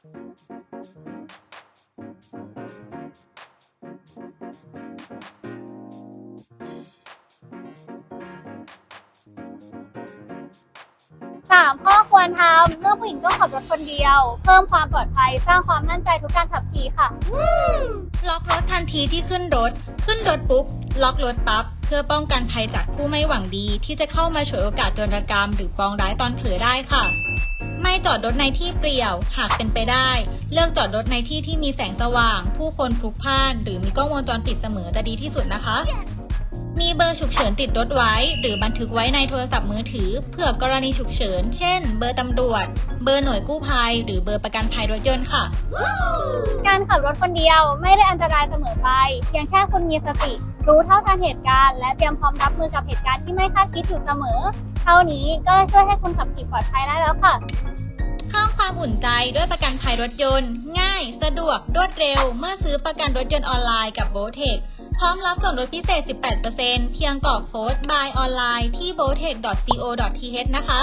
สามข้อ ควรทำเมื่อผู้หญิงต้องขับรถคนเดียว เพิ่มความปลอดภัยสร้างความมั่นใจทุกการขับขี่ค่ะ ล็อกรถทันทีที่ขึ้นรถ ขึ้นรถปุ๊บ ล็อกรถปั๊บ เพื่อป้องกันภัยจากผู้ไม่หวังดี ที่จะเข้ามาฉวยโอกาสโจรกรรม หรือปองร้ายตอนเผลอได้ค่ะ ไม่จอดรถในที่เปลี่ยว หากเป็นไปได้ เลือกจอดรถในที่ที่มีแสงสว่าง ผู้คนพลุกพล่าน หรือมีกล้องวงจรปิดเสมอจะดีที่สุดนะคะ มีเบอร์ฉุกเฉินติดรถไว้ หรือบันทึกไว้ในโทรศัพท์มือถือ เผื่อกรณีฉุกเฉิน เช่น เบอร์ตำรวจ เบอร์หน่วยกู้ภัย หรือเบอร์ประกันภัยรถยนต์ค่ะ การขับรถคนเดียวไม่ได้อันตรายเสมอไป เพียงแค่คุณมีสติ รู้เท่าทันเหตุการณ์ และเตรียมพร้อมรับมือกับเหตุการณ์ที่ไม่คาดคิดอยู่เสมอ เท่านี้ก็ช่วยให้คุณขับขี่ปลอดภัยได้แล้วค่ะ เพิ่มความอุ่นใจด้วยประกันภัยรถยนต์ ง่าย สะดวก รวดเร็ว เมื่อซื้อประกันรถยนต์ออนไลน์กับโบเทคพร้อมรับส่วนลดพิเศษ 18%เพียงกรอกโค้ด buy ออนไลน์ที่ b o t e c h co th นะคะ